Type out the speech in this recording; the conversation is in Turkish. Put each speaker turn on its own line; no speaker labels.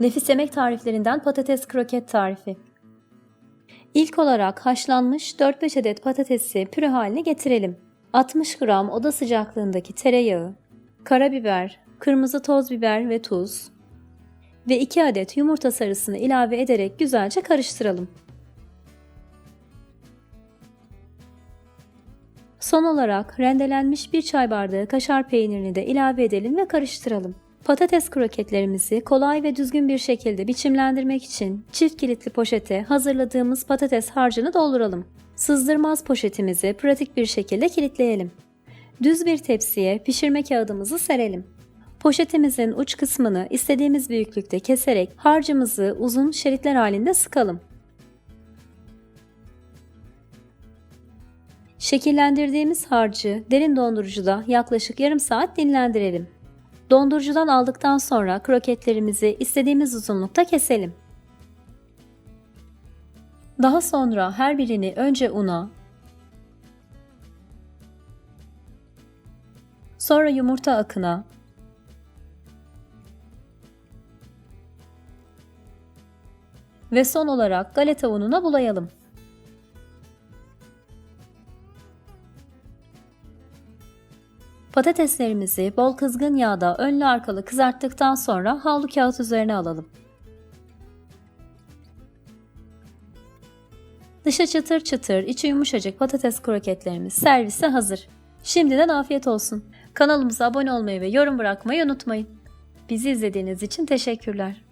Nefis yemek tariflerinden patates kroket tarifi. İlk olarak haşlanmış 4-5 adet patatesi püre haline getirelim. 60 gram oda sıcaklığındaki tereyağı, karabiber, kırmızı toz biber ve tuz ve 2 adet yumurta sarısını ilave ederek güzelce karıştıralım. Son olarak rendelenmiş bir çay bardağı kaşar peynirini de ilave edelim ve karıştıralım. Patates kroketlerimizi kolay ve düzgün bir şekilde biçimlendirmek için çift kilitli poşete hazırladığımız patates harcını dolduralım. Sızdırmaz poşetimizi pratik bir şekilde kilitleyelim. Düz bir tepsiye pişirme kağıdımızı serelim. Poşetimizin uç kısmını istediğimiz büyüklükte keserek harcımızı uzun şeritler halinde sıkalım. Şekillendirdiğimiz harcı derin dondurucuda yaklaşık yarım saat dinlendirelim. Dondurucudan aldıktan sonra kroketlerimizi istediğimiz uzunlukta keselim. Daha sonra her birini önce una, sonra yumurta akına, ve son olarak galeta ununa bulayalım. Patateslerimizi bol kızgın yağda önlü arkalı kızarttıktan sonra havlu kağıt üzerine alalım. Dışı çıtır çıtır, içi yumuşacık patates kroketlerimiz servise hazır. Şimdiden afiyet olsun. Kanalımıza abone olmayı ve yorum bırakmayı unutmayın. Bizi izlediğiniz için teşekkürler.